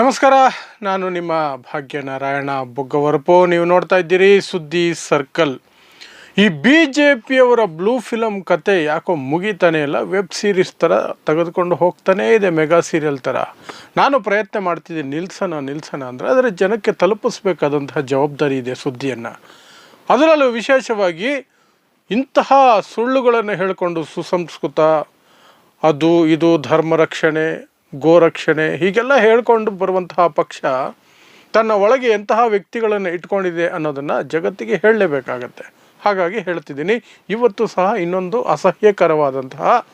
ನಮಸ್ಕಾರ, ನಾನು ನಿಮ್ಮ ಭಾಗ್ಯನಾರಾಯಣ ಬೊಗ್ಗವರಪು. ನೀವು ನೋಡ್ತಾ ಇದ್ದೀರಿ ಸುದ್ದಿ ಸರ್ಕಲ್. ಈ ಬಿ ಜೆ ಪಿಯವರ ಬ್ಲೂ ಫಿಲಮ್ ಕತೆ ಯಾಕೋ ಮುಗಿತಾನೆ ಇಲ್ಲ, ವೆಬ್ ಸೀರೀಸ್ ಥರ ತೆಗೆದುಕೊಂಡು ಹೋಗ್ತಾನೇ ಇದೆ, ಮೆಗಾ ಸೀರಿಯಲ್ ಥರ. ನಾನು ಪ್ರಯತ್ನ ಮಾಡ್ತಿದ್ದೀನಿ, ನಿಲ್ಸೋಣ ನಿಲ್ಸೋಣ ಅಂದರೆ ಅದರ ಜನಕ್ಕೆ ತಲುಪಿಸ್ಬೇಕಾದಂತಹ ಜವಾಬ್ದಾರಿ ಇದೆ ಸುದ್ದಿಯನ್ನು. ಅದರಲ್ಲೂ ವಿಶೇಷವಾಗಿ ಇಂತಹ ಸುಳ್ಳುಗಳನ್ನು ಹೇಳಿಕೊಂಡು ಸುಸಂಸ್ಕೃತ, ಅದು ಇದು ಧರ್ಮ ರಕ್ಷಣೆ ಗೋರಕ್ಷಣೆ, ಹೀಗೆಲ್ಲ ಹೇಳ್ಕೊಂಡು ಬರುವಂತಹ ಪಕ್ಷ ತನ್ನ ಒಳಗೆ ಎಂತಹ ವ್ಯಕ್ತಿಗಳನ್ನು ಇಟ್ಕೊಂಡಿದೆ ಅನ್ನೋದನ್ನು ಜಗತ್ತಿಗೆ ಹೇಳಲೇಬೇಕಾಗತ್ತೆ. ಹಾಗಾಗಿ ಹೇಳ್ತಿದ್ದೀನಿ, ಇವತ್ತು ಸಹ ಇನ್ನೊಂದು ಅಸಹ್ಯಕರವಾದಂತಹ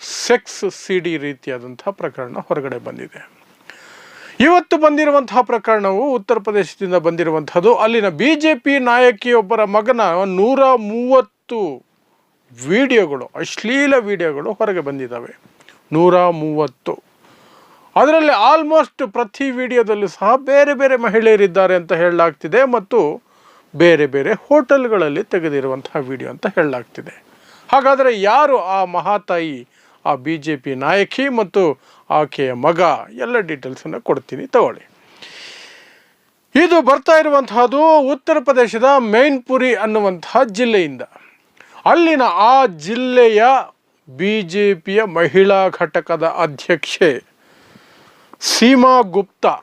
ಸೆಕ್ಸ್ ಸಿಡಿ ರೀತಿಯಾದಂತಹ ಪ್ರಕರಣ ಹೊರಗಡೆ ಬಂದಿದೆ. ಇವತ್ತು ಬಂದಿರುವಂತಹ ಪ್ರಕರಣವು ಉತ್ತರ ಪ್ರದೇಶದಿಂದ ಬಂದಿರುವಂಥದ್ದು. ಅಲ್ಲಿನ ಬಿ ಜೆ ಪಿ ನಾಯಕಿಯೊಬ್ಬರ ಮಗನ ನೂರ ಮೂವತ್ತು ವಿಡಿಯೋಗಳು, ಅಶ್ಲೀಲ ವಿಡಿಯೋಗಳು ಹೊರಗೆ ಬಂದಿದ್ದಾವೆ. ನೂರ ಮೂವತ್ತು. ಅದರಲ್ಲಿ ಆಲ್ಮೋಸ್ಟ್ ಪ್ರತಿ ವಿಡಿಯೋದಲ್ಲೂ ಸಹ ಬೇರೆ ಬೇರೆ ಮಹಿಳೆಯರಿದ್ದಾರೆ ಅಂತ ಹೇಳಲಾಗ್ತಿದೆ ಮತ್ತು ಬೇರೆ ಬೇರೆ ಹೋಟೆಲ್ಗಳಲ್ಲಿ ತೆಗೆದಿರುವಂತಹ ವಿಡಿಯೋ ಅಂತ ಹೇಳಲಾಗ್ತಿದೆ. ಹಾಗಾದರೆ ಯಾರು ಆ ಮಹಾತಾಯಿ, ಆ ಬಿ ಜೆ ಪಿ ನಾಯಕಿ ಮತ್ತು ಆಕೆಯ ಮಗ, ಎಲ್ಲ ಡೀಟೇಲ್ಸನ್ನು ಕೊಡ್ತೀನಿ ತಗೊಳ್ಳಿ. ಇದು ಬರ್ತಾ ಇರುವಂತಹದ್ದು ಉತ್ತರ ಪ್ರದೇಶದ ಮೈನ್ಪುರಿ ಅನ್ನುವಂತಹ ಜಿಲ್ಲೆಯಿಂದ. ಅಲ್ಲಿನ ಆ ಜಿಲ್ಲೆಯ ಬಿ ಜೆ ಪಿಯ ಮಹಿಳಾ ಘಟಕದ ಅಧ್ಯಕ್ಷೆ ಸೀಮಾ ಗುಪ್ತಾ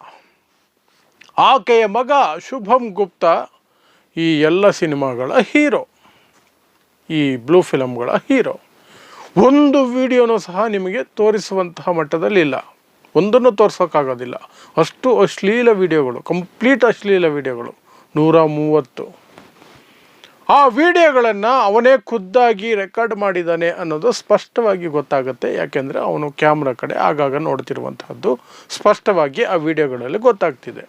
ಆಕೆಯ ಮಗ ಶುಭಂ ಗುಪ್ತಾ, ಈ ಎಲ್ಲ ಸಿನಿಮಾಗಳ ಹೀರೋ. ಈ ಬ್ಲೂ ಫಿಲಮ್ಗಳ ಹೀರೋ. ಒಂದು ವಿಡಿಯೋನೂ ಸಹ ನಿಮಗೆ ತೋರಿಸುವಂತಹ ಮಟ್ಟದಲ್ಲಿಲ್ಲ ಒಂದನ್ನು ತೋರಿಸೋಕ್ಕಾಗೋದಿಲ್ಲ. ಅಷ್ಟು ಅಶ್ಲೀಲ ವಿಡಿಯೋಗಳು, ಕಂಪ್ಲೀಟ್ ಅಶ್ಲೀಲ ವಿಡಿಯೋಗಳು. ನೂರ ಮೂವತ್ತು. ಆ ವಿಡಿಯೋಗಳನ್ನು ಅವನೇ ಖುದ್ದಾಗಿ ರೆಕಾರ್ಡ್ ಮಾಡಿದ್ದಾನೆ ಅನ್ನೋದು ಸ್ಪಷ್ಟವಾಗಿ ಗೊತ್ತಾಗುತ್ತೆ. ಯಾಕೆಂದರೆ ಅವನು ಕ್ಯಾಮ್ರಾ ಕಡೆ ಆಗಾಗ ನೋಡ್ತಿರುವಂತಹದ್ದು ಸ್ಪಷ್ಟವಾಗಿ ಆ ವಿಡಿಯೋಗಳಲ್ಲಿ ಗೊತ್ತಾಗ್ತಿದೆ.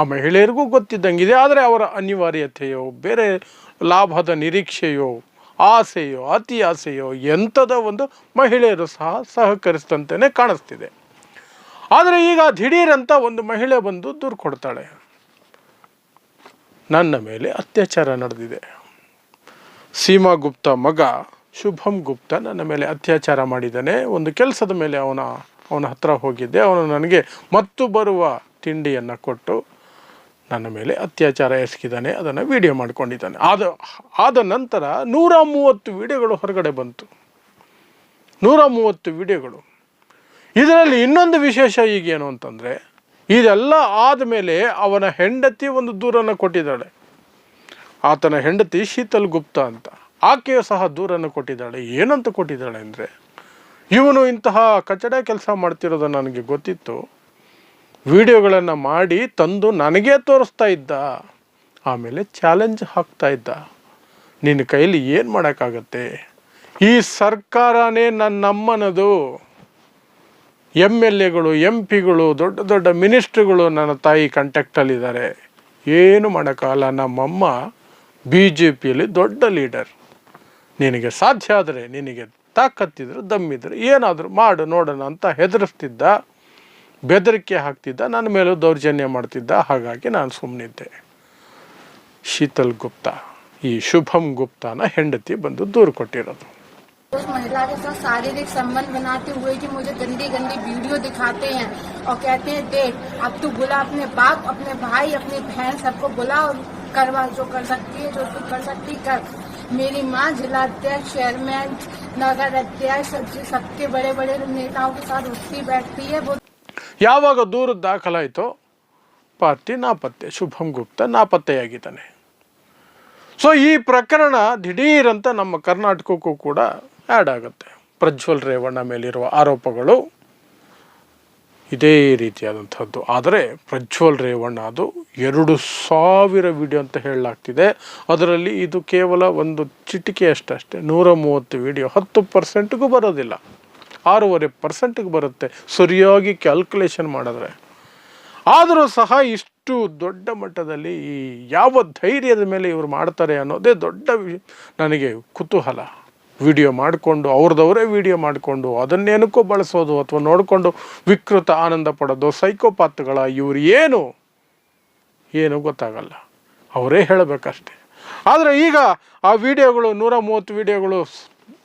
ಆ ಮಹಿಳೆಯರಿಗೂ ಗೊತ್ತಿದ್ದಂಗಿದೆ, ಆದರೆ ಅವರ ಅನಿವಾರ್ಯತೆಯೋ, ಬೇರೆ ಲಾಭದ ನಿರೀಕ್ಷೆಯೋ, ಆಸೆಯೋ, ಅತಿ ಆಸೆಯೋ ಎಂಥದ ಒಂದು ಮಹಿಳೆಯರು ಸಹ ಸಹಕರಿಸಿದಂತೆಯೇ ಕಾಣಿಸ್ತಿದೆ. ಆದರೆ ಈಗ ದಿಢೀರಂತ ಒಂದು ಮಹಿಳೆ ಬಂದು ದೂರು ಕೊಡ್ತಾಳೆ. ನನ್ನ ಮೇಲೆ ಅತ್ಯಾಚಾರ ನಡೆದಿದೆ. ಸೀಮಾ ಗುಪ್ತಾ ಮಗ ಶುಭಂ ಗುಪ್ತಾ ನನ್ನ ಮೇಲೆ ಅತ್ಯಾಚಾರ ಮಾಡಿದ್ದಾನೆ. ಒಂದು ಕೆಲಸದ ಮೇಲೆ ಅವನ ಅವನ ಹತ್ರ ಹೋಗಿದ್ದೆ. ಅವನು ನನಗೆ ಮತ್ತು ಬರುವ ತಿಂಡಿಯನ್ನು ಕೊಟ್ಟು ನನ್ನ ಮೇಲೆ ಅತ್ಯಾಚಾರ ಎಸಗಿದ್ದಾನೆ. ಅದನ್ನು ವಿಡಿಯೋ ಮಾಡಿಕೊಂಡಿದ್ದಾನೆ. ಆದ ಆದ ನಂತರ ನೂರ ಮೂವತ್ತು ವಿಡಿಯೋಗಳು ಹೊರಗಡೆ ಬಂತು. ನೂರ ಮೂವತ್ತು ವಿಡಿಯೋಗಳು. ಇದರಲ್ಲಿ ಇನ್ನೊಂದು ವಿಶೇಷ ಈಗೇನು ಅಂತಂದರೆ, ಇದೆಲ್ಲ ಆದಮೇಲೆ ಅವನ ಹೆಂಡತಿ ಒಂದು ದೂರನ್ನು ಕೊಟ್ಟಿದ್ದಾಳೆ. ಆತನ ಹೆಂಡತಿ ಶೀತಲ್ ಗುಪ್ತಾ ಅಂತ. ಆಕೆಯು ಸಹ ದೂರನ್ನು ಕೊಟ್ಟಿದ್ದಾಳೆ. ಏನಂತ ಕೊಟ್ಟಿದ್ದಾಳೆ ಅಂದರೆ, ಇವನು ಇಂತಹ ಕಚಡ ಕೆಲಸ ಮಾಡ್ತಿರೋದು ನನಗೆ ಗೊತ್ತಿತ್ತು. ವಿಡಿಯೋಗಳನ್ನು ಮಾಡಿ ತಂದು ನನಗೇ ತೋರಿಸ್ತಾ ಇದ್ದ. ಆಮೇಲೆ ಚಾಲೆಂಜ್ ಹಾಕ್ತಾ ಇದ್ದ. ನಿನ್ನ ಕೈಲಿ ಏನು ಮಾಡೋಕ್ಕಾಗತ್ತೆ? ಈ ಸರ್ಕಾರನೇ ನನ್ನಮ್ಮನದು ಎಂ ಎಲ್ ಎಗಳು, ಎಂ ಪಿಗಳು, ದೊಡ್ಡ ದೊಡ್ಡ ಮಿನಿಸ್ಟ್ರುಗಳು ನನ್ನ ತಾಯಿ ಕಾಂಟ್ಯಾಕ್ಟಲ್ಲಿದ್ದಾರೆ ಏನು ಮಾಡೋಕ್ಕಾಗಲ್ಲ ನಮ್ಮಮ್ಮ. ಬಿ ಜೆ ಪಿಯಲ್ಲಿ ದೊಡ್ಡ ಲೀಡರ್ ನಿನಗೆ ಸಾಧ್ಯ ಆದರೆ ನಿನಗೆ ತಾಕತ್ತಿದ್ರೆ ದಮ್ಮಿದ್ರೆ ಏನಾದರೂ ಮಾಡು ನೋಡೋಣ ಅಂತ ಹೆದರಿಸ್ತಿದ್ದ ಬೆದರಿಕೆ ಹಾಕ್ತಿದ್ದ ನನ್ನ ಮೇಲೂ ದೌರ್ಜನ್ಯ ಮಾಡ್ತಿದ್ದ ಹಾಗಾಗಿ ನಾನು ಸುಮ್ಮನಿದ್ದೆ ಶೀತಲ್ ಗುಪ್ತಾ ಈ ಶುಭಂ ಗುಪ್ತಾನ ಹೆಂಡತಿ ಬಂದು ದೂರು ಕೊಟ್ಟಿರೋದು उस महिला के साथ शारीरिक संबंध बनाते हुए कि मुझे गंदी गंदी वीडियो दिखाते हैं और कहते हैं देख अब तू बुला अपने बाप अपने भाई अपनी बहन सबको बुला और करवा जो कर सकती है जो तू कर सकती कर मेरी माँ जिला अध्यक्ष चेयरमैन नगर अध्यक्ष सब- सबके बड़े बड़े नेताओं के साथ उठती बैठती है वो ಯಾವಾಗ ದೂರು ದಾಖಲಾಯಿತೋ ಪಾರ್ಟಿ ನಾಪತ್ತೆ ಶುಭಂ ಗುಪ್ತಾ ನಾಪತ್ತೆಯಾಗಿದ್ದಾನೆ ಸೊ ಈ ಪ್ರಕರಣ ದಿಢೀರಂತ ನಮ್ಮ ಕರ್ನಾಟಕಕ್ಕೂ ಕೂಡ ಆ್ಯಡ್ ಆಗುತ್ತೆ ಪ್ರಜ್ವಲ್ ರೇವಣ್ಣ ಮೇಲಿರುವ ಆರೋಪಗಳು ಇದೇ ರೀತಿಯಾದಂಥದ್ದು. ಆದರೆ ಪ್ರಜ್ವಲ್ ರೇವಣ್ಣ ಅದು ಎರಡು ಸಾವಿರ ವಿಡಿಯೋ ಅಂತ ಹೇಳಲಾಗ್ತಿದೆ. ಅದರಲ್ಲಿ ಇದು ಕೇವಲ ಒಂದು ಚಿಟಿಕೆಯಷ್ಟಷ್ಟೇ ನೂರ ಮೂವತ್ತು ವಿಡಿಯೋ. ಹತ್ತು ಪರ್ಸೆಂಟ್ಗೂ ಬರೋದಿಲ್ಲ. ಆರೂವರೆ ಪರ್ಸೆಂಟ್ಗೆ ಬರುತ್ತೆ. ಸರಿಯಾಗಿ ಕ್ಯಾಲ್ಕುಲೇಷನ್ ಮಾಡಿದ್ರೆ. ಆದರೂ ಸಹ ಇಷ್ಟು ದೊಡ್ಡ ಮಟ್ಟದಲ್ಲಿ ಈ ಯಾವ ಧೈರ್ಯದ ಮೇಲೆ ಇವರು ಮಾಡ್ತಾರೆ ಅನ್ನೋದೇ ದೊಡ್ಡ ನನಗೆ ಕುತೂಹಲ. ವಿಡಿಯೋ ಮಾಡಿಕೊಂಡು, ಅವ್ರದವರೇ ವಿಡಿಯೋ ಮಾಡಿಕೊಂಡು, ಅದನ್ನೇನಕ್ಕೂ ಬಳಸೋದು ಅಥವಾ ನೋಡಿಕೊಂಡು ವಿಕೃತ ಆನಂದ ಪಡೋದು, ಸೈಕೋಪಾತ್ಗಳ ಇವರು ಏನು? ಏನು ಗೊತ್ತಾಗಲ್ಲ. ಅವರೇ ಹೇಳಬೇಕಷ್ಟೆ. ಆದರೆ ಈಗ ಆ ವಿಡಿಯೋಗಳು ನೂರ ಮೂವತ್ತು ವಿಡಿಯೋಗಳು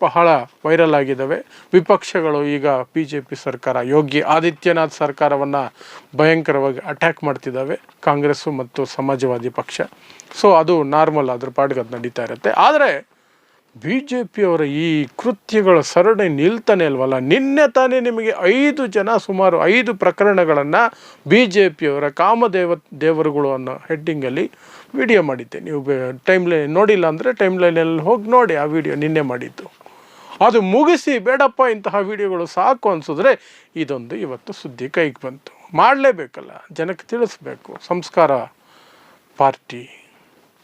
ಬಹಳ ವೈರಲ್ ಆಗಿದ್ದಾವೆ ವಿಪಕ್ಷಗಳು ಈಗ ಬಿ ಜೆ ಪಿ ಸರ್ಕಾರ, ಯೋಗಿ ಆದಿತ್ಯನಾಥ್ ಸರ್ಕಾರವನ್ನು ಭಯಂಕರವಾಗಿ ಅಟ್ಯಾಕ್ ಮಾಡ್ತಿದ್ದಾವೆ ಕಾಂಗ್ರೆಸ್ಸು ಮತ್ತು ಸಮಾಜವಾದಿ ಪಕ್ಷ. ಸೊ ಅದು ನಾರ್ಮಲ್ ಅದ್ರ ಪಾಡಿಗೆ ಅದು ನಡೀತಾ ಇರುತ್ತೆ. ಆದರೆ ಬಿ ಜೆ ಪಿಯವರ ಈ ಕೃತ್ಯಗಳ ಸರಣಿ ನಿಲ್ತಾನೆ ಅಲ್ವಲ್ಲ? ನಿನ್ನೆ ತಾನೇ ನಿಮಗೆ ಐದು ಜನ, ಸುಮಾರು ಐದು ಪ್ರಕರಣಗಳನ್ನು ಬಿ ಜೆ ಪಿಯವರ ಕಾಮದೇವ, ದೇವರುಗಳು ಅನ್ನೋ ಹೆಡ್ಡಿಂಗಲ್ಲಿ ವಿಡಿಯೋ ಮಾಡಿದ್ದೆ. ನೀವು ಟೈಮ್ ಲೈನ್ ನೋಡಿಲ್ಲ ಅಂದರೆ ಟೈಮ್ ಲೈನಲ್ಲಿ ಹೋಗಿ ನೋಡಿ ಆ ವಿಡಿಯೋ ನಿನ್ನೆ ಮಾಡಿದ್ದು. ಅದು ಮುಗಿಸಿ ಬೇಡಪ್ಪ ಇಂತಹ ವಿಡಿಯೋಗಳು ಸಾಕು ಅನಿಸಿದ್ರೆ ಇದೊಂದು ಇವತ್ತು ಸುದ್ದಿ ಕೈಗೆ ಬಂತು. ಮಾಡಲೇಬೇಕಲ್ಲ? ಜನಕ್ಕೆ ತಿಳಿಸ್ಬೇಕು. ಸಂಸ್ಕಾರ ಪಾರ್ಟಿ,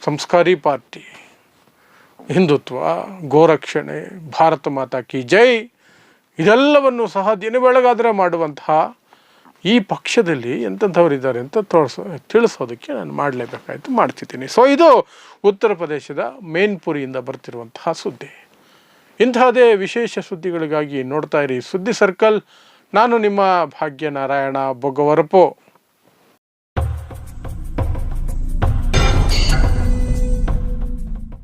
ಸಂಸ್ಕಾರಿ ಪಾರ್ಟಿ. ಹಿಂದುತ್ವ, ಗೋರಕ್ಷಣೆ, ಭಾರತ ಮಾತಾ ಕಿ ಜೈ. ಇದೆಲ್ಲವನ್ನು ಸಹ ದಿನ ಬೆಳಗಾದರೆ ಮಾಡುವಂತಹ ಈ ಪಕ್ಷದಲ್ಲಿ ಎಂಥವ್ರಿದ್ದಾರೆ ಅಂತ ತೋರಿಸೋ, ತಿಳಿಸೋದಕ್ಕೆ ನಾನು ಮಾಡಲೇಬೇಕಾಯಿತು, ಮಾಡ್ತಿದ್ದೀನಿ. ಸೊ ಇದು ಉತ್ತರ ಪ್ರದೇಶದ ಮೇನ್ಪುರಿಯಿಂದ ಬರ್ತಿರುವಂತಹ ಸುದ್ದಿ. ಇಂಥದೇ ವಿಶೇಷ ಸುದ್ದಿಗಳಿಗಾಗಿ ನೋಡ್ತಾ ಇರಿ ಸುದ್ದಿ ಸರ್ಕಲ್. ನಾನು ನಿಮ್ಮ ಭಾಗ್ಯ ನಾರಾಯಣ ಬೊಗ್ಗವರಪೋ